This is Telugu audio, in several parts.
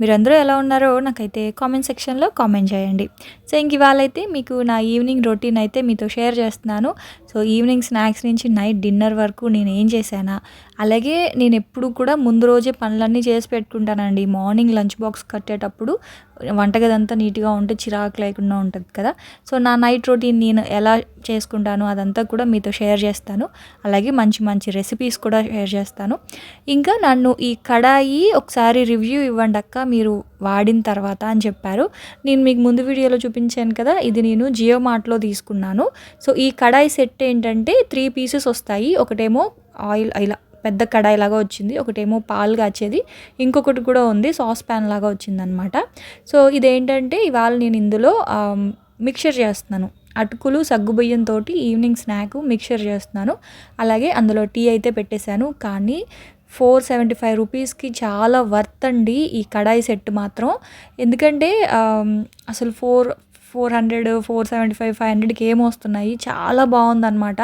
మీరందరూ ఎలా ఉన్నారో నాకైతే కామెంట్ సెక్షన్లో కామెంట్ చేయండి. సో ఇంక ఇవాళ అయితే మీకు నా ఈవినింగ్ రొటీన్ అయితే మీతో షేర్ చేస్తున్నాను. సో ఈవినింగ్ స్నాక్స్ నుంచి నైట్ డిన్నర్ వరకు నేను ఏం చేశానా? అలాగే నేను ఎప్పుడు కూడా ముందు రోజే పనులన్నీ చేసి పెట్టుకుంటానండి. మార్నింగ్ లంచ్ బాక్స్ కట్టేటప్పుడు వంటగది అంతా నీట్గా ఉంటే చిరాకు లేకుండా ఉంటుంది కదా. సో నా నైట్ రొటీన్ నేను ఎలా చేసుకుంటాను అదంతా కూడా మీతో షేర్ చేస్తాను. అలాగే మంచి మంచి రెసిపీస్ కూడా షేర్ చేస్తాను. ఇంకా నన్ను ఈ కడాయి ఒకసారి రివ్యూ ఇవ్వండి అక్క. మీరు వాడిన తర్వాత అని చెప్పారు. నేను మీకు ముందు వీడియోలో చూపించాను కదా ఇది నేను జియో మార్ట్లో తీసుకున్నాను. సో ఈ కడాయి సెట్ ఏంటంటే త్రీ పీసెస్ వస్తాయి. ఒకటేమో ఆయిల్ ఇలా పెద్ద కడాయి లాగా వచ్చింది. ఒకటేమో పాలు కాచేది. ఇంకొకటి కూడా ఉంది సాస్ ప్యాన్ లాగా వచ్చిందనమాట. సో ఇదేంటంటే ఇవాళ నేను ఇందులో మిక్చర్ చేస్తున్నాను. అటుకులు సగ్గుబియ్యంతో ఈవినింగ్ స్నాక్ మిక్చర్ చేస్తున్నాను. అలాగే అందులో టీ అయితే పెట్టేశాను. కానీ ఫోర్ సెవెంటీ ఫైవ్ రూపీస్కి చాలా వర్త్ అండి ఈ కడాయి సెట్ మాత్రం. ఎందుకంటే అసలు four four hundred four seventy five five హండ్రెడ్కి ఏం వస్తున్నాయి? చాలా బాగుందన్నమాట.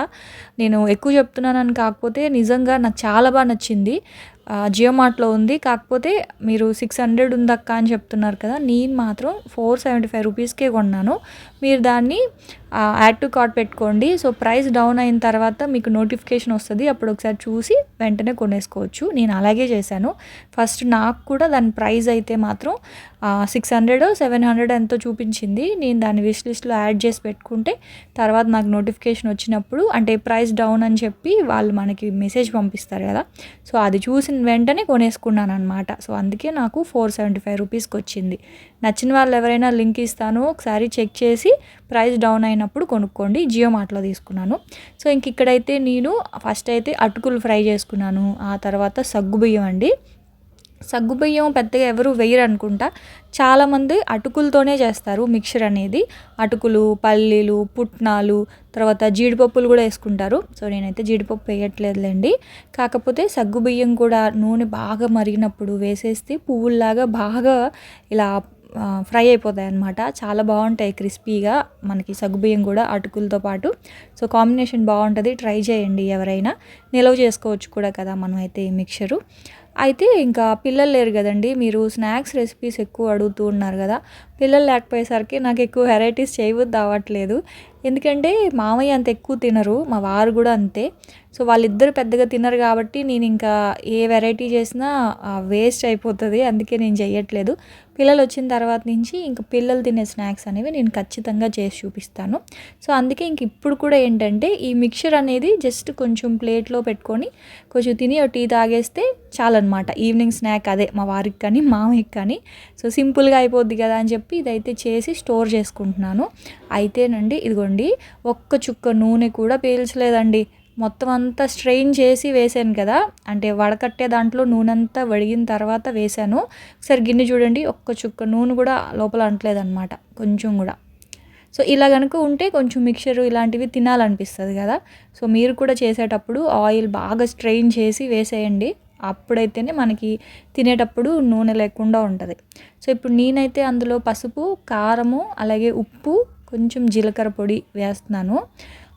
నేను ఎక్కువ చెప్తున్నానని కాకపోతే నిజంగా నాకు చాలా బాగా నచ్చింది. జియో మార్ట్లో ఉంది. కాకపోతే మీరు సిక్స్ హండ్రెడ్ ఉందక్క అని చెప్తున్నారు కదా నేను మాత్రం ఫోర్ సెవెంటీ ఫైవ్ రూపీస్కే కొన్నాను. మీరు దాన్ని యాడ్ టు కార్ట్ పెట్టుకోండి. సో ప్రైస్ డౌన్ అయిన తర్వాత మీకు నోటిఫికేషన్ వస్తుంది. అప్పుడు ఒకసారి చూసి వెంటనే కొనేసుకోవచ్చు. నేను అలాగే చేశాను. ఫస్ట్ నాకు కూడా దాని ప్రైస్ అయితే మాత్రం సిక్స్ హండ్రెడ్ సెవెన్ హండ్రెడ్ ఎంతో చూపించింది. నేను దాన్ని విష్ లిస్ట్లో యాడ్ చేసి పెట్టుకుంటే తర్వాత నాకు నోటిఫికేషన్ వచ్చినప్పుడు అంటే ప్రైస్ డౌన్ అని చెప్పి వాళ్ళు మనకి మెసేజ్ పంపిస్తారు కదా. సో అది చూసిన వెంటనే కొనేసుకున్నాను అనమాట సో అందుకే నాకు ఫోర్ సెవెంటీ ఫైవ్ రూపీస్కి వచ్చింది. నచ్చిన వాళ్ళు ఎవరైనా లింక్ ఇస్తాను ఒకసారి చెక్ చేసి ప్రైస్ డౌన్ అయినప్పుడు కొనుక్కోండి. జియో మార్ట్లో తీసుకున్నాను. సో ఇంక ఇక్కడైతే నేను ఫస్ట్ అయితే అటుకులు ఫ్రై చేసుకున్నాను. ఆ తర్వాత సగ్గు బియ్యం అండి. సగ్గుబియ్యం పెద్దగా ఎవరు వేయరు అనుకుంటా. చాలామంది అటుకులతోనే చేస్తారు మిక్చర్ అనేది. అటుకులు పల్లీలు పుట్నాలు తర్వాత జీడిపప్పులు కూడా వేసుకుంటారు. సో నేనైతే జీడిపప్పు వేయట్లేదులేండి. కాకపోతే సగ్గుబియ్యం కూడా నూనె బాగా మరిగినప్పుడు వేసేస్తే పువ్వుల్లాగా బాగా ఇలా ఫ్రై అయిపోతాయి అనమాట చాలా బాగుంటాయి క్రిస్పీగా మనకి సగ్గుబియ్యం కూడా అటుకులతో పాటు. సో కాంబినేషన్ బాగుంటుంది. ట్రై చేయండి ఎవరైనా. నిల్వ చేసుకోవచ్చు కూడా కదా మనం అయితే ఈ మిక్చరు. అయితే ఇంకా పిల్లలు లేరు కదండి. మీరు స్నాక్స్ రెసిపీస్ ఎక్కువ అడుగుతూ ఉన్నారు కదా. పిల్లలు లేకపోయేసరికి నాకు ఎక్కువ వెరైటీస్ చేయవద్దు అవ్వట్లేదు. ఎందుకంటే మామయ్య అంత ఎక్కువ తినరు మా వారు కూడా అంతే. సో వాళ్ళిద్దరు పెద్దగా తినరు కాబట్టి నేను ఇంకా ఏ వెరైటీ చేసినా వేస్ట్ అయిపోతుంది. అందుకే నేను చేయట్లేదు పిల్లలు వచ్చిన తర్వాత నుంచి ఇంకా పిల్లలు తినే స్నాక్స్ అనేవి నేను ఖచ్చితంగా చేసి చూపిస్తాను. సో అందుకే ఇంక ఇప్పుడు కూడా ఏంటంటే ఈ మిక్చర్ అనేది జస్ట్ కొంచెం ప్లేట్లో పెట్టుకొని కొంచెం తిని టీ తాగేస్తే చాలన్నమాట. ఈవినింగ్ స్నాక్ అదే మా వారికి కానీ మామయ్యకి కానీ. సో సింపుల్గా అయిపోద్ది కదా అని చెప్పి ఇదైతే చేసి స్టోర్ చేసుకుంటున్నాను. అయితేనండి ఇదిగోండి ఒక్క చుక్క నూనె కూడా పీల్చలేదండి. మొత్తం అంతా స్ట్రెయిన్ చేసి వేసాను కదా. అంటే వడకట్టే దాంట్లో నూనె అంతా వడిగిన తర్వాత వేసాను ఒకసారి గిన్నె చూడండి ఒక్క చుక్క నూనె కూడా లోపల అంటలేదన్నమాట కొంచెం కూడా. సో ఇలా కనుక ఉంటే కొంచెం మిక్చర్ ఇలాంటివి తినాలనిపిస్తుంది కదా. సో మీరు కూడా చేసేటప్పుడు ఆయిల్ బాగా స్ట్రెయిన్ చేసి వేసేయండి. అప్పుడైతేనే మనకి తినేటప్పుడు నూనె లేకుండా ఉంటుంది. సో ఇప్పుడు నేనైతే అందులో పసుపు కారము అలాగే ఉప్పు కొంచెం జీలకర్ర పొడి వేస్తున్నాను.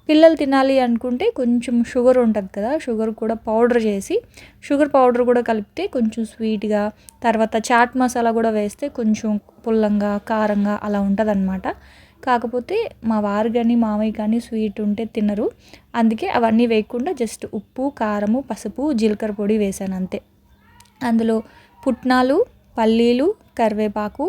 పిల్లలు తినాలి అనుకుంటే కొంచెం షుగర్ ఉంటుంది కదా షుగర్ కూడా పౌడర్ చేసి షుగర్ పౌడర్ కూడా కలిపితే కొంచెం స్వీట్గా తర్వాత చాట్ మసాలా కూడా వేస్తే కొంచెం పుల్లంగా కారంగా అలా ఉంటుంది అనమాట కాకపోతే మా వారు కానీ మామయ్య కానీ స్వీట్ ఉంటే తినరు. అందుకే అవన్నీ వేయకుండా జస్ట్ ఉప్పు కారము పసుపు జీలకర్ర పొడి వేసాను అంతే. అందులో పుట్నాలు పల్లీలు కరివేపాకు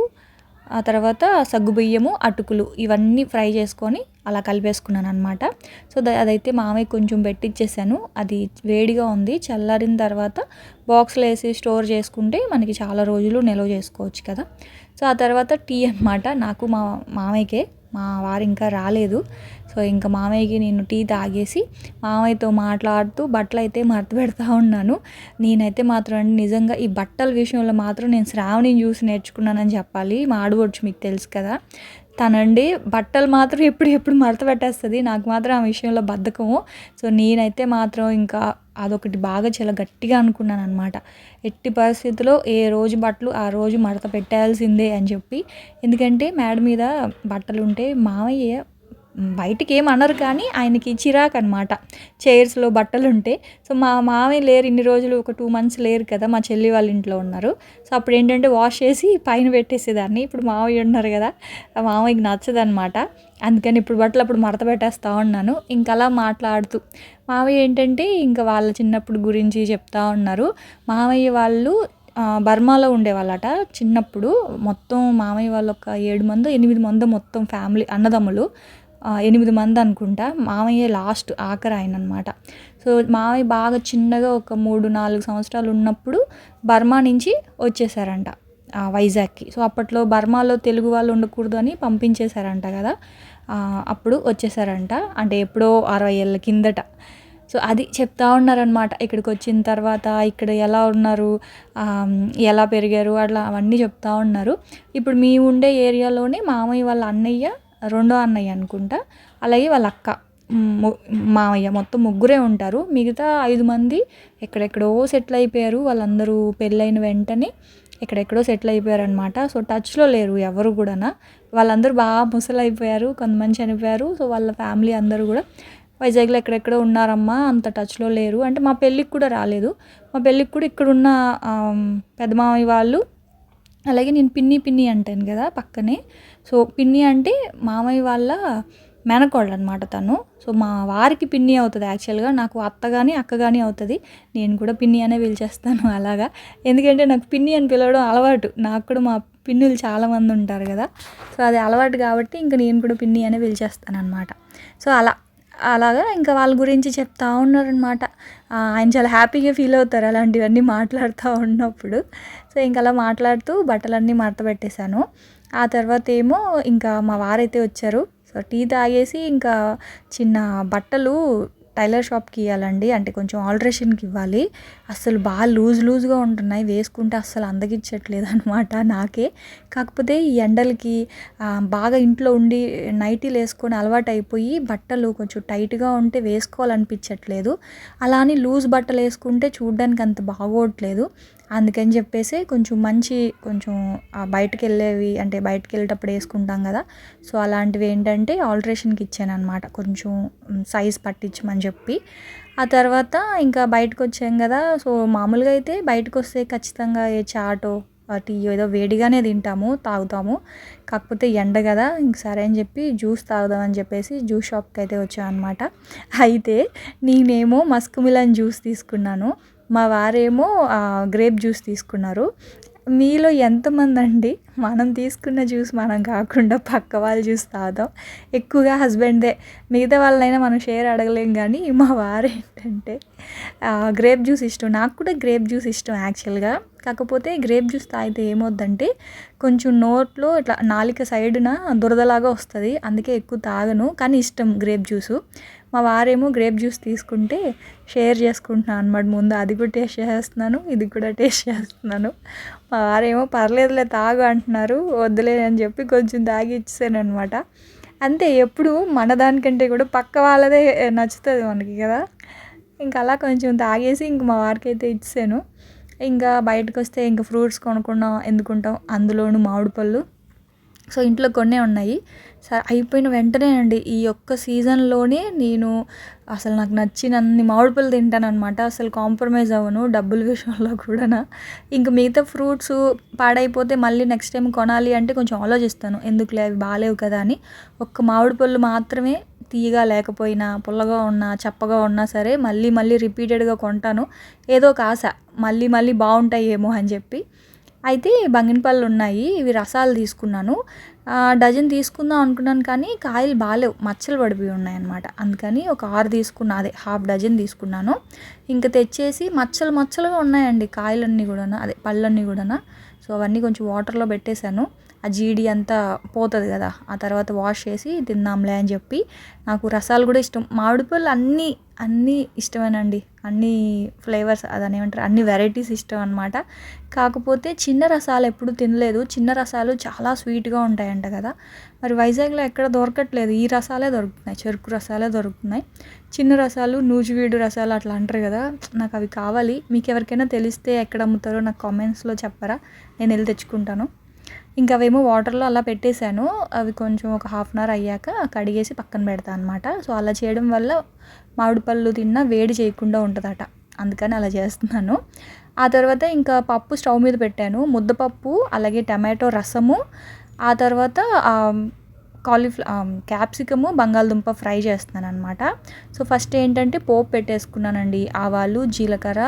ఆ తర్వాత సగ్గుబియ్యము అటుకులు ఇవన్నీ ఫ్రై చేసుకొని అలా కలిపేసుకున్నాను అనమాట సో అదైతే మామయ్య కొంచెం పెట్టించేసాను అది వేడిగా ఉంది. చల్లారిన తర్వాత బాక్స్లో వేసి స్టోర్ చేసుకుంటే మనకి చాలా రోజులు నిల్వ చేసుకోవచ్చు కదా. సో ఆ తర్వాత టీ అనమాట నాకు మా మామయ్యకే మా వారు ఇంకా రాలేదు. సో ఇంకా మామయ్యకి నేను టీ తాగేసి మామయ్యతో మాట్లాడుతూ బట్టలు అయితే మడత పెడతా ఉన్నాను. నేనైతే మాత్రం నిజంగా ఈ బట్టల విషయంలో మాత్రం నేను శ్రావణిని చూసి నేర్చుకున్నానని చెప్పాలి. మా ఆడవచ్చు మీకు తెలుసు కదా. తనండి బట్టలు మాత్రం ఎప్పుడు ఎప్పుడు మడత పెట్టేస్తుంది. నాకు మాత్రం ఆ విషయంలో బద్ధకము. సో నేనైతే మాత్రం ఇంకా అదొకటి బాగా చాలా గట్టిగా అనుకున్నాను అనమాట ఎట్టి పరిస్థితుల్లో ఏ రోజు బట్టలు ఆ రోజు మడత పెట్టాల్సిందే అని చెప్పి. ఎందుకంటే మేడ మీద బట్టలు ఉంటే మామయ్య బయటికి ఏమనరు అనరు కానీ ఆయనకి చిరాకు అనమాట చైర్స్లో బట్టలు ఉంటే సో మా మామయ్య లేరు ఇన్ని రోజులు ఒక టూ మంత్స్ లేరు కదా మా చెల్లి వాళ్ళ ఇంట్లో ఉన్నారు. సో అప్పుడు ఏంటంటే వాష్ చేసి పైన పెట్టేసేదాన్ని. ఇప్పుడు మామయ్య ఉన్నారు కదా ఆ మామయ్యకి నచ్చదనమాట అందుకని ఇప్పుడు బట్టలు అప్పుడు మడత పెట్టేస్తూ ఉన్నాను. ఇంకా అలా మాట్లాడుతూ. మామయ్య ఏంటంటే ఇంకా వాళ్ళ చిన్నప్పుడు గురించి చెప్తా ఉన్నారు. మామయ్య వాళ్ళు బర్మాలో ఉండేవాళ్ళట చిన్నప్పుడు. మొత్తం మామయ్య వాళ్ళు ఒక ఏడు మంది ఎనిమిది మంది మొత్తం ఫ్యామిలీ అన్నదమ్ములు. ఎనిమిది మంది అనుకుంటా. మామయ్య లాస్ట్ ఆఖరి ఆయన అనమాట సో మామయ్య బాగా చిన్నగా ఒక మూడు నాలుగు సంవత్సరాలు ఉన్నప్పుడు బర్మా నుంచి వచ్చేసారంట వైజాగ్కి. సో అప్పట్లో బర్మాలో తెలుగు వాళ్ళు ఉండకూడదు అని పంపించేశారంట కదా. అప్పుడు వచ్చేసారంట అంటే ఎప్పుడో అరవై ఏళ్ళ కిందట. సో అది చెప్తా ఉన్నారనమాట ఇక్కడికి వచ్చిన తర్వాత ఇక్కడ ఎలా ఉన్నారు ఎలా పెరిగారు అట్లా అవన్నీ చెప్తా ఉన్నారు. ఇప్పుడు మీ ఉండే ఏరియాలోనే మామయ్య వాళ్ళ అన్నయ్య రెండో అన్నయ్య అనుకుంటా. అలాగే వాళ్ళ అక్క. మామయ్య మొత్తం ముగ్గురే ఉంటారు. మిగతా ఐదు మంది ఎక్కడెక్కడో సెటిల్ అయిపోయారు. వాళ్ళందరూ పెళ్ళైన వెంటనే ఎక్కడెక్కడో సెటిల్ అయిపోయారు అనమాట సో టచ్లో లేరు ఎవరు కూడా వాళ్ళందరూ బాగా ముసలి అయిపోయారు కొంతమంది చనిపోయారు. సో వాళ్ళ ఫ్యామిలీ అందరూ కూడా వైజాగ్లో ఎక్కడెక్కడో ఉన్నారమ్మా అంత టచ్లో లేరు. అంటే మా పెళ్ళికి కూడా రాలేదు. మా పెళ్ళికి కూడా ఇక్కడున్న ఆమ్, పెద్ద మామయ్య వాళ్ళు అలాగే నేను పిన్ని పిన్ని అంటాను కదా పక్కనే. సో పిన్ని అంటే మామయ్య వాళ్ళ మేనకోడలు అనమాట తను. సో మా వారికి పిన్ని అవుతుంది యాక్చువల్గా నాకు అత్త కానీ అక్క కానీ అవుతుంది. నేను కూడా పిన్ని అనే పిలిచేస్తాను అలాగా. ఎందుకంటే నాకు పిన్ని అని పిలవడం అలవాటు. నాకు కూడా మా పిన్నులు చాలామంది ఉంటారు కదా. సో అది అలవాటు కాబట్టి ఇంకా నేను కూడా పిన్ని అనే పిలిచేస్తాను అనమాట సో అలా అలాగా. ఇంకా వాళ్ళ గురించి చెప్తా ఉన్నారనమాట ఆయన చాలా హ్యాపీగా ఫీల్ అవుతారు అలాంటివన్నీ మాట్లాడుతూ ఉన్నప్పుడు. సో ఇంకా అలా మాట్లాడుతూ బట్టలన్నీ మడత పెట్టేశాను ఆ తర్వాత ఏమో ఇంకా మా వారైతే వచ్చారు. సో టీ తాగేసి ఇంకా చిన్న బట్టలు టైలర్ షాప్కి ఇవ్వాలండి అంటే కొంచెం ఆల్ట్రేషన్కి ఇవ్వాలి. అసలు బాగా లూజ్ లూజ్గా ఉంటున్నాయి. వేసుకుంటే అస్సలు అందగించట్లేదు అనమాట నాకే. కాకపోతే ఈ ఎండలకి బాగా ఇంట్లో ఉండి నైటీలు వేసుకొని అలవాటు అయిపోయి బట్టలు కొంచెం టైట్గా ఉంటే వేసుకోవాలనిపించట్లేదు. అలా అని లూజ్ బట్టలు వేసుకుంటే చూడడానికి అంత బాగోట్లేదు. అందుకని చెప్పేసి కొంచెం మంచి కొంచెం బయటకు వెళ్ళేవి అంటే బయటకు వెళ్ళేటప్పుడు వేసుకుంటాం కదా. సో అలాంటివి ఏంటంటే ఆల్ట్రేషన్కి ఇచ్చాను అనమాట కొంచెం సైజ్ పట్టించమని చెప్పి. ఆ తర్వాత ఇంకా బయటకు వచ్చాం కదా. సో మామూలుగా అయితే బయటకు వస్తే ఖచ్చితంగా ఏ చాటో టీ ఏదో వేడిగానే తింటాము తాగుతాము. కాకపోతే ఎండ కదా ఇంక సరే అని చెప్పి జ్యూస్ తాగుదామని చెప్పేసి జ్యూస్ షాప్కి అయితే వచ్చాను అనమాట అయితే నేనేమో మస్క్ మిలన్ జ్యూస్ తీసుకున్నాను. మా వారేమో గ్రేప్ జ్యూస్ తీసుకున్నారు. మీలో ఎంతమంది అండి మనం తీసుకున్న జ్యూస్ మనం కాకుండా పక్క వాళ్ళ జ్యూస్ తాగుతాం. ఎక్కువగా హస్బెండ్దే మిగతా వాళ్ళైనా మనం షేర్ అడగలేం కానీ మా వారు ఏంటంటే గ్రేప్ జ్యూస్ ఇష్టం. నాకు కూడా గ్రేప్ జ్యూస్ ఇష్టం యాక్చువల్గా. కాకపోతే గ్రేప్ జ్యూస్ తాగితే ఏమవుద్దంటే కొంచెం నోట్లో ఇట్లా నాలిక సైడున దురదలాగా వస్తుంది. అందుకే ఎక్కువ తాగను. కానీ ఇష్టం గ్రేప్ జ్యూసు మా వారేమో గ్రేప్ జ్యూస్ తీసుకుంటే షేర్ చేసుకుంటున్నాను అనమాట ముందు అది కూడా టేస్ట్ చేస్తున్నాను ఇది కూడా టేస్ట్ చేస్తున్నాను. మా వారేమో పర్లేదులే తాగు అంటున్నారు వద్దులే అని చెప్పి కొంచెం తాగి ఇచ్చేసాను అనమాట అంతే ఎప్పుడు మన దానికంటే కూడా పక్క వాళ్ళదే నచ్చుతుంది మనకి కదా. ఇంకా అలా కొంచెం తాగేసి ఇంక మా వారికి అయితే ఇచ్చాను ఇంకా బయటకు వస్తే ఇంకా ఫ్రూట్స్ కొనుక్కున్నాం ఎందుకుంటాం? అందులోనూ మామిడి పళ్ళు. సో ఇంట్లో కొన్నే ఉన్నాయి. సరే అయిపోయిన వెంటనే అండి ఈ ఒక్క సీజన్లోనే నేను అసలు నాకు నచ్చిన అన్ని మామిడి పళ్ళు తింటాను అసలు కాంప్రమైజ్ అవ్వను డబ్బుల విషయంలో కూడా ఇంకా మిగతా ఫ్రూట్స్ పాడైపోతే మళ్ళీ నెక్స్ట్ టైం కొనాలి అంటే కొంచెం ఆలోచిస్తాను. ఎందుకులే అవి బాగాలేవు కదా అని. ఒక్క మామిడి పళ్ళు మాత్రమే తీయగా లేకపోయినా పుల్లగా ఉన్నా చప్పగా ఉన్నా సరే మళ్ళీ మళ్ళీ రిపీటెడ్గా కొంటాను. ఏదో ఒక ఆశ. మళ్ళీ మళ్ళీ బాగుంటాయేమో అని చెప్పి. అయితే బంగినపళ్ళు ఉన్నాయి. ఇవి రసాలు తీసుకున్నాను. డజన్ తీసుకుందాం అనుకున్నాను కానీ కాయలు బాగాలేవు మచ్చలు పడిపోయి ఉన్నాయన్నమాట. అందుకని ఒక ఆరు తీసుకున్నా. అదే హాఫ్ డజన్ తీసుకున్నాను. ఇంకా తెచ్చేసి మచ్చలు మచ్చలుగా ఉన్నాయండి కాయలన్నీ కూడా అదే పళ్ళన్నీ కూడా సో అవన్నీ కొంచెం వాటర్లో పెట్టేశాను. ఆ జీడి అంతా పోతుంది కదా ఆ తర్వాత వాష్ చేసి తిందాంలే అని చెప్పి నాకు రసాలు కూడా ఇష్టం. మామిడి పళ్ళు అన్నీ అన్నీ ఇష్టమేనండి. అన్ని ఫ్లేవర్స్ అదని ఏమంటారు అన్ని వెరైటీస్ ఇష్టం అనమాట కాకపోతే చిన్న రసాలు ఎప్పుడు తినలేదు. చిన్న రసాలు చాలా స్వీట్గా ఉంటాయంట కదా. మరి వైజాగ్లో ఎక్కడ దొరకట్లేదు. ఈ రసాలే దొరుకుతున్నాయి. చెరుకు రసాలే దొరుకుతున్నాయి. చిన్న రసాలు నూజివీడు రసాలు అట్లా అంటారు కదా. నాకు అవి కావాలి. మీకు ఎవరికైనా తెలిస్తే ఎక్కడ అమ్ముతారో నాకు కామెంట్స్లో చెప్పరా. నేను వెళ్ళి తెచ్చుకుంటాను. ఇంకా అవేమో వాటర్లో అలా పెట్టేశాను. అవి కొంచెం ఒక హాఫ్ అన్ అవర్ అయ్యాక కడిగేసి పక్కన పెడతాను అనమాట సో అలా చేయడం వల్ల మామిడి పళ్ళు తిన్నా వేడి చేయకుండా ఉంటుందట. అందుకని అలా చేస్తున్నాను. ఆ తర్వాత ఇంకా పప్పు స్టవ్ మీద పెట్టాను. ముద్దపప్పు అలాగే టమాటో రసము ఆ తర్వాత కాలీఫ్ల క్యాప్సికము బంగాళదుంప ఫ్రై చేస్తున్నాను అనమాట సో ఫస్ట్ ఏంటంటే పోపు పెట్టేసుకున్నానండి. ఆవాలు జీలకర్ర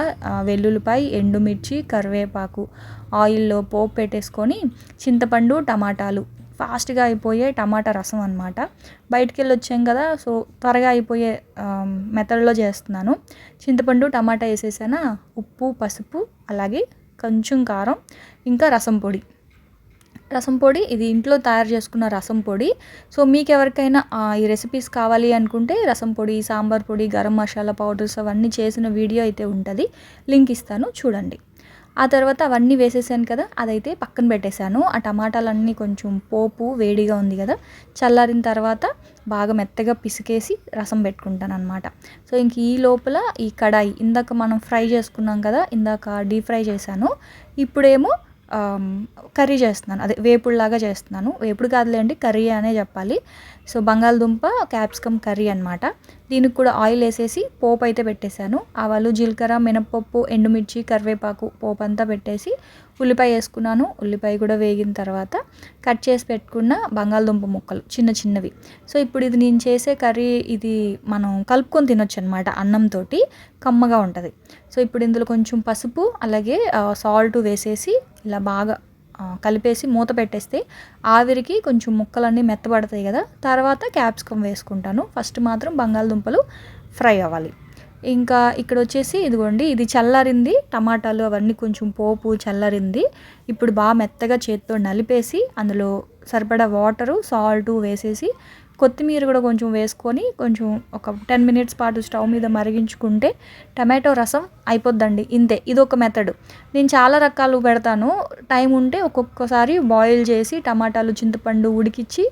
వెల్లుల్లిపాయ ఎండుమిర్చి కరివేపాకు ఆయిల్లో పోపు పెట్టేసుకొని చింతపండు టమాటాలు. ఫాస్ట్గా అయిపోయే టమాటా రసం అనమాట బయటికి వెళ్ళి వచ్చాం కదా సో త్వరగా అయిపోయే మెథడ్లో చేస్తున్నాను. చింతపండు టమాటా వేసేసాన? ఉప్పు పసుపు అలాగే కొంచెం కారం ఇంకా రసం పొడి. రసం పొడి ఇది ఇంట్లో తయారు చేసుకున్న రసం పొడి. సో మీకు ఎవరికైనా ఈ రెసిపీస్ కావాలి అనుకుంటే రసం పొడి సాంబార్ పొడి గరం మసాలా పౌడర్స్ అవన్నీ చేసిన వీడియో అయితే ఉంటుంది. లింక్ ఇస్తాను చూడండి. ఆ తర్వాత అవన్నీ వేసేసాను కదా అదైతే పక్కన పెట్టేశాను. ఆ టమాటాలన్నీ కొంచెం పోపు వేడిగా ఉంది కదా చల్లారిన తర్వాత బాగా మెత్తగా పిసికేసి రసం పెట్టుకుంటాను అనమాట సో ఇంక ఈ లోపల ఈ కడాయి ఇందాక మనం ఫ్రై చేసుకున్నాం కదా ఇందాక డీప్ ఫ్రై చేశాను. ఇప్పుడేమో కర్రీ చేస్తున్నాను. అదే వేపుడులాగా చేస్తున్నాను. వేపుడు కాదులేండి కర్రీ అనే చెప్పాలి. సో బంగాళదుంప క్యాప్సికమ్ కర్రీ అనమాట దీనికి కూడా ఆయిల్ వేసేసి పోపు అయితే పెట్టేశాను. ఆవాలు జీలకర్ర మినప్పప్పు ఎండుమిర్చి కరివేపాకు పోపు అంతా పెట్టేసి ఉల్లిపాయ వేసుకున్నాను. ఉల్లిపాయ కూడా వేగిన తర్వాత కట్ చేసి పెట్టుకున్న బంగాళదుంప ముక్కలు చిన్న చిన్నవి. సో ఇప్పుడు ఇది నేను చేసే కర్రీ ఇది మనం కలుపుకొని తినొచ్చు అనమాట అన్నంతో కమ్మగా ఉంటుంది. సో ఇప్పుడు ఇందులో కొంచెం పసుపు అలాగే సాల్ట్ వేసేసి ఇలా బాగా కలిపేసి మూత పెట్టేస్తే ఆవిరికి కొంచెం ముక్కలన్నీ మెత్తబడతాయి కదా. తర్వాత క్యాప్సికమ్ వేసుకుంటాను. ఫస్ట్ మాత్రం బంగాళదుంపలు ఫ్రై అవ్వాలి. ఇంకా ఇక్కడ వచ్చేసి ఇదిగోండి ఇది చల్లారింది టమాటాలు అవన్నీ కొంచెం పోపు చల్లారింది. ఇప్పుడు బాగా మెత్తగా చేత్తో నలిపేసి అందులో సరిపడా వాటరు సాల్ట్ వేసేసి కొత్తిమీర కూడా కొంచెం వేసుకొని కొంచెం ఒక టెన్ మినిట్స్ పాటు స్టవ్ మీద మరిగించుకుంటే టమాటో రసం అయిపోద్దండి. ఇంతే ఇది ఒక మెథడ్ నేను చాలా రకాలు పెడతాను. టైం ఉంటే ఒక్కొక్కసారి బాయిల్ చేసి టమాటాలు చింతపండు ఉడికిచ్చి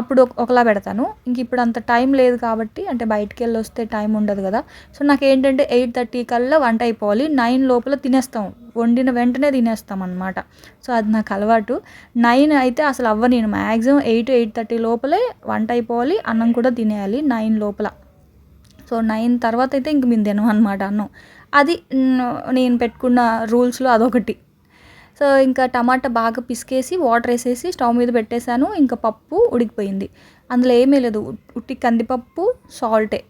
అప్పుడు ఒకలా పెడతాను. ఇంక ఇప్పుడు అంత టైం లేదు కాబట్టి అంటే బయటికి వెళ్ళి వస్తే టైం ఉండదు కదా. సో నాకు ఏంటంటే ఎయిట్ థర్టీ కల్లా వంట అయిపోవాలి. నైన్ లోపల తినేస్తాం. వండిన వెంటనే తినేస్తాం అనమాట సో అది నాకు అలవాటు. నైన్ అయితే అసలు అవ్వ నేను మ్యాక్సిమం ఎయిట్ ఎయిట్ థర్టీ లోపలే వంట అయిపోవాలి. అన్నం కూడా తినేయాలి నైన్ లోపల. సో నైన్ తర్వాత అయితే ఇంక మేము తినం అనమాట అన్నం. అది నేను పెట్టుకున్న రూల్స్లో అదొకటి. సో ఇంకా టమాటా బాగా పిసికేసి వాటర్ వేసేసి స్టవ్ మీద పెట్టేశాను. ఇంకా పప్పు ఉడికిపోయింది. అందులో ఏమీ లేదు. ఉట్టి కందిపప్పు సాల్టే.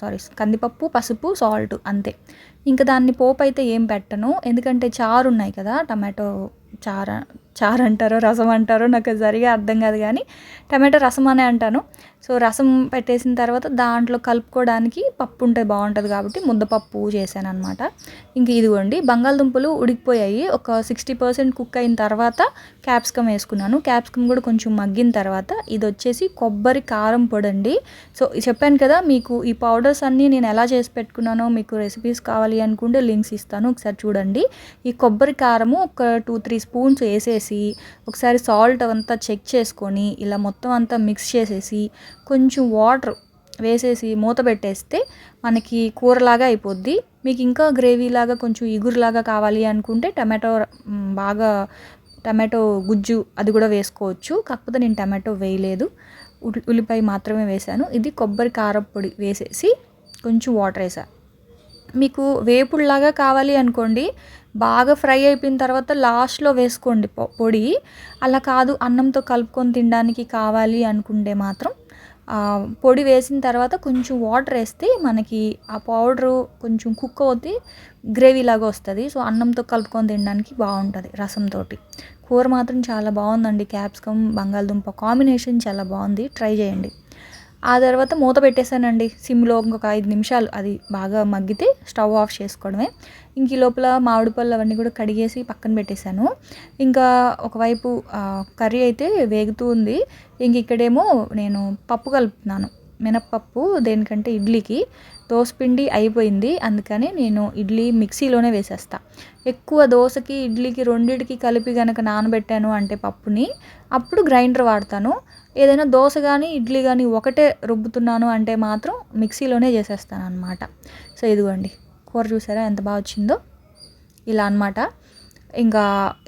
సారీ కందిపప్పు పసుపు సాల్ట్ అంతే. ఇంకా దాన్ని పోపు అయితే ఏం పెట్టను. ఎందుకంటే చారు ఉన్నాయి కదా టమాటో చార చారు అంటారో రసం అంటారో నాకు సరిగా అర్థం కాదు కానీ టమాటో రసం అనే అంటాను. సో రసం పెట్టేసిన తర్వాత దాంట్లో కలుపుకోవడానికి పప్పు ఉంటే బాగుంటుంది కాబట్టి ముద్దపప్పు చేశాను అనమాట ఇంక ఇదిగోండి బంగాళదుంపలు ఉడికిపోయాయి. ఒక సిక్స్టీ పర్సెంట్ కుక్ అయిన తర్వాత క్యాప్సికమ్ వేసుకున్నాను. క్యాప్సికమ్ కూడా కొంచెం మగ్గిన తర్వాత ఇది వచ్చేసి కొబ్బరి కారం పొడి అండి సో చెప్పాను కదా మీకు ఈ పౌడర్స్ అన్నీ నేను ఎలా చేసి పెట్టుకున్నానో మీకు రెసిపీస్ కావాలి అనుకుంటే లింక్స్ ఇస్తాను. ఒకసారి చూడండి. ఈ కొబ్బరి కారము ఒక టూ త్రీ స్పూన్స్ వేసేసి ఒకసారి సాల్ట్ అంతా చెక్ చేసుకొని ఇలా మొత్తం అంతా మిక్స్ చేసేసి కొంచెం వాటర్ వేసేసి మూత పెట్టేస్తే మనకి కూరలాగా అయిపోద్ది. మీకు ఇంకా గ్రేవీలాగా కొంచెం ఇగురులాగా కావాలి అనుకుంటే టమాటో బాగా టమాటో గుజ్జు అది కూడా వేసుకోవచ్చు. కాకపోతే నేను టమాటో వేయలేదు. ఉల్లిపాయ మాత్రమే వేశాను. ఇది కొబ్బరి కారపొడి వేసేసి కొంచెం వాటర్ వేసా. మీకు వేపుడులాగా కావాలి అనుకోండి బాగా ఫ్రై అయిపోయిన తర్వాత లాస్ట్లో వేసుకోండి పొ- పొడి. అలా కాదు అన్నంతో కలుపుకొని తినడానికి కావాలి అనుకుంటే మాత్రం పొడి వేసిన తర్వాత కొంచెం వాటర్ వేస్తే మనకి ఆ పౌడరు కొంచెం కుక్ అవుతే గ్రేవీ లాగా వస్తుంది. సో అన్నంతో కలుపుకొని తినడానికి బాగుంటుంది రసంతో కూర మాత్రం చాలా బాగుందండి. క్యాప్సికమ్ బంగాళదుంప కాంబినేషన్ చాలా బాగుంది. ట్రై చేయండి. ఆ తర్వాత మూత పెట్టేశానండి. సిమ్లో ఇంకొక ఐదు నిమిషాలు అది బాగా మగ్గితే స్టవ్ ఆఫ్ చేసుకోవడమే. ఇంక ఈ లోపల మామిడి పళ్ళు అవన్నీ కూడా కడిగేసి పక్కన పెట్టేశాను. ఇంకా ఒకవైపు కర్రీ అయితే వేగుతూ ఉంది. ఇంక ఇక్కడేమో నేను పప్పు కలుపుతున్నాను. మినప్పప్పు దేనికంటే ఇడ్లీకి. దోసపిండి అయిపోయింది. అందుకని నేను ఇడ్లీ మిక్సీలోనే వేసేస్తా. ఎక్కువ దోశకి ఇడ్లీకి రెండిటికి కలిపి కనుక నానబెట్టాను అంటే పప్పుని అప్పుడు గ్రైండర్ వాడతాను. ఏదైనా దోశ కానీ ఇడ్లీ కానీ ఒకటే రుబ్బుతున్నాను అంటే మాత్రం మిక్సీలోనే చేసేస్తాను అనమాట సో ఇదిగోండి. కూర చూసారా ఎంత బాగా వచ్చిందో? ఇలా అనమాట ఇంకా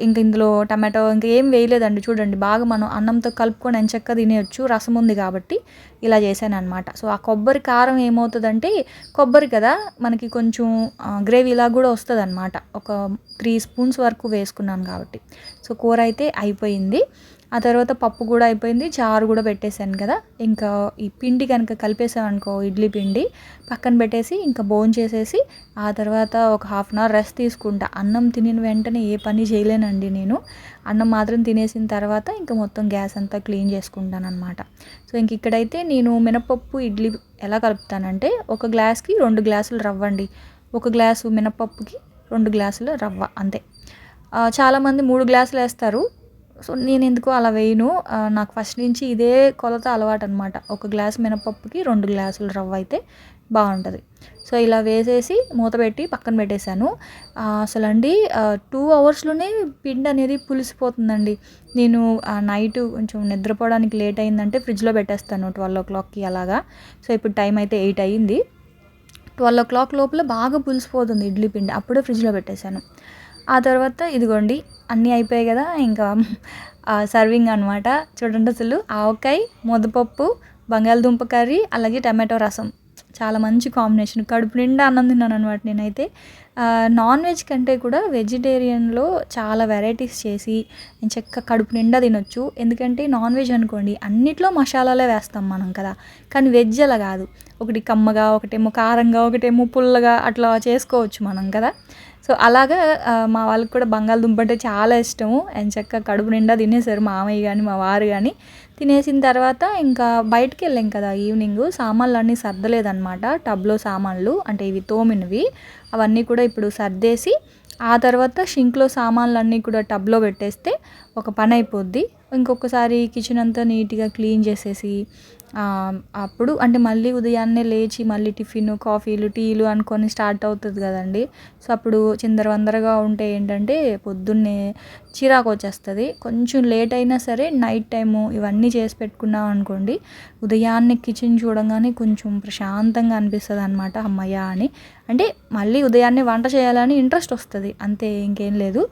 ఇంక ఇందులో టమాటో ఇంకా ఏం వేయలేదండి. చూడండి బాగా మనం అన్నంతో కలుపుకొని ఎంచక్క తినేయచ్చు రసం ఉంది కాబట్టి ఇలా చేశాను అనమాట సో ఆ కొబ్బరి కారం ఏమవుతుందంటే కొబ్బరి కదా మనకి కొంచెం గ్రేవీ ఇలా కూడా వస్తుంది అనమాట ఒక త్రీ స్పూన్స్ వరకు వేసుకున్నాను కాబట్టి. సో కూర అయితే అయిపోయింది. ఆ తర్వాత పప్పు కూడా అయిపోయింది చారు కూడా పెట్టేశాను కదా. ఇంకా ఈ పిండి కనుక కలిపేసామనుకో ఇడ్లీ పిండి పక్కన పెట్టేసి ఇంకా బోన్ చేసేసి ఆ తర్వాత ఒక హాఫ్ అన్ అవర్ రెస్ట్ తీసుకుంటా. అన్నం తినిన వెంటనే ఏ పని చేయలేనండి నేను. అన్నం మాత్రం తినేసిన తర్వాత ఇంకా మొత్తం గ్యాస్ అంతా క్లీన్ చేసుకుంటాను అనమాట సో ఇంక ఇక్కడైతే నేను మినపప్పు ఇడ్లీ ఎలా కలుపుతానంటే ఒక గ్లాస్కి రెండు గ్లాసులు రవ్వండి ఒక గ్లాసు మినపప్పుకి రెండు గ్లాసులు రవ్వ అంతే. చాలామంది మూడు గ్లాసులు వేస్తారు. సో నేను ఎందుకు అలా వేయను. నాకు ఫస్ట్ నుంచి ఇదే కొలత అలవాటు అనమాట ఒక గ్లాస్ మినపప్పుకి రెండు గ్లాసులు రవ్వ అయితే బాగుంటుంది. సో ఇలా వేసేసి మూత పెట్టి పక్కన పెట్టేశాను. అసలు అండి టూ అవర్స్లోనే పిండి అనేది పులిసిపోతుందండి. నేను నైట్ కొంచెం నిద్రపోవడానికి లేట్ అయిందంటే ఫ్రిడ్జ్లో పెట్టేస్తాను ట్వెల్వ్ ఓ క్లాక్కి అలాగా. సో ఇప్పుడు టైం అయితే ఎయిట్ అయ్యింది ట్వెల్వ్ ఓ క్లాక్ లోపల బాగా పులిసిపోతుంది ఇడ్లీ పిండి. అప్పుడే ఫ్రిడ్జ్లో పెట్టేశాను. ఆ తర్వాత ఇదిగోండి అన్నీ అయిపోయాయి కదా ఇంకా సర్వింగ్ అనమాట చూడండి అసలు ఆవకాయ ముద్దపప్పు బంగాళదుంప కర్రీ అలాగే టమాటో రసం. చాలా మంచి కాంబినేషన్. కడుపు నిండా అన్నం తిన్నాను అనమాట నేనైతే. నాన్ వెజ్ కంటే కూడా వెజిటేరియన్లో చాలా వెరైటీస్ చేసి నేను చక్క కడుపు నిండా తినొచ్చు. ఎందుకంటే నాన్ వెజ్ అనుకోండి అన్నిట్లో మసాలాలే వేస్తాం మనం కదా. కానీ వెజ్ అలా కాదు. ఒకటి కమ్మగా ఒకటేమో కారంగా ఒకటేమో పుల్లగా అట్లా చేసుకోవచ్చు మనం కదా. సో అలాగా మా వాళ్ళకి కూడా బంగాళదుంప అంటే చాలా ఇష్టము. చక్క కడుపు నిండా తినేసారు మామయ్య కానీ మా వారు కానీ తినేసిన తర్వాత ఇంకా బయటికి వెళ్ళాం కదా ఈవినింగ్. సామాన్లు అన్నీ సర్దలేదనమాట టబ్లో సామాన్లు అంటే ఇవి తోమినవి. అవన్నీ కూడా ఇప్పుడు సర్దేసి ఆ తర్వాత షింక్లో సామాన్లు అన్నీ కూడా టబ్లో పెట్టేస్తే ఒక పని అయిపోద్ది ఇంకొకసారి కిచెన్ అంతా నీట్గా క్లీన్ చేసేసి అప్పుడు అంటే మళ్ళీ ఉదయాన్నే లేచి మళ్ళీ టిఫిన్ కాఫీలు టీలు అనుకొని స్టార్ట్ అవుతుంది కదండి. సో అప్పుడు చిందరవందరగా ఉంటే ఏంటంటే పొద్దున్నే చిరాకు వచ్చేస్తుంది. కొంచెం లేట్ అయినా సరే నైట్ టైము ఇవన్నీ చేసి పెట్టుకున్నాం అనుకోండి ఉదయాన్నే కిచెన్ చూడంగానే కొంచెం ప్రశాంతంగా అనిపిస్తుంది అనమాట అమ్మయ్య అని అంటే మళ్ళీ ఉదయాన్నే వంట చేయాలని ఇంట్రెస్ట్ వస్తుంది అంతే ఇంకేం లేదు.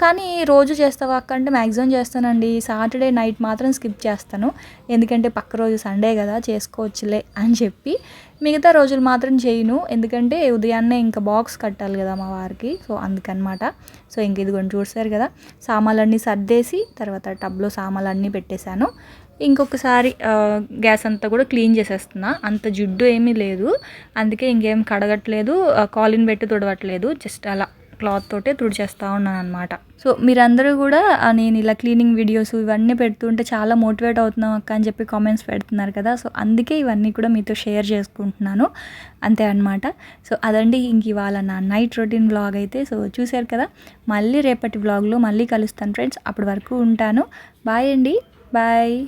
కానీ రోజు చేస్తావా అక్క? అంటే మ్యాక్సిమం చేస్తానండి. సాటర్డే నైట్ మాత్రం స్కిప్ చేస్తాను. ఎందుకంటే పక్క రోజు సండే కదా చేసుకోవచ్చులే అని చెప్పి మిగతా రోజులు మాత్రం చేయను. ఎందుకంటే ఉదయాన్నే ఇంకా బాక్స్ కట్టాలి కదా మా వారికి. సో అందుకనమాట. సో ఇంక ఇదిగోండి చూసారు కదా సామాన్లన్నీ సర్దేసి తర్వాత టబ్లో సామాన్లన్నీ పెట్టేశాను. ఇంకొకసారి గ్యాస్ అంతా కూడా క్లీన్ చేసేస్తున్నా. అంత జిడ్డు ఏమీ లేదు. అందుకే ఇంకేం కడగట్లేదు కాలిన్ పెట్టి తుడవట్లేదు జస్ట్ అలా. క్లాత్ తోటే తుడిచేస్తూ ఉన్నాను అనమాట సో మీరందరూ కూడా నేను ఇలా క్లీనింగ్ వీడియోస్ ఇవన్నీ పెడుతుంటే చాలా మోటివేట్ అవుతున్నాం అక్క అని చెప్పి కామెంట్స్ పెడుతున్నారు కదా. సో అందుకే ఇవన్నీ కూడా మీతో షేర్ చేసుకుంటున్నాను. అంతే అనమాట సో అదండి ఇంక ఇవాళ నా నైట్ రొటీన్ బ్లాగ్ అయితే. సో చూశారు కదా మళ్ళీ రేపటి బ్లాగ్లో మళ్ళీ కలుస్తాను ఫ్రెండ్స్. అప్పటి వరకు ఉంటాను. బాయ్ అండి. బాయ్.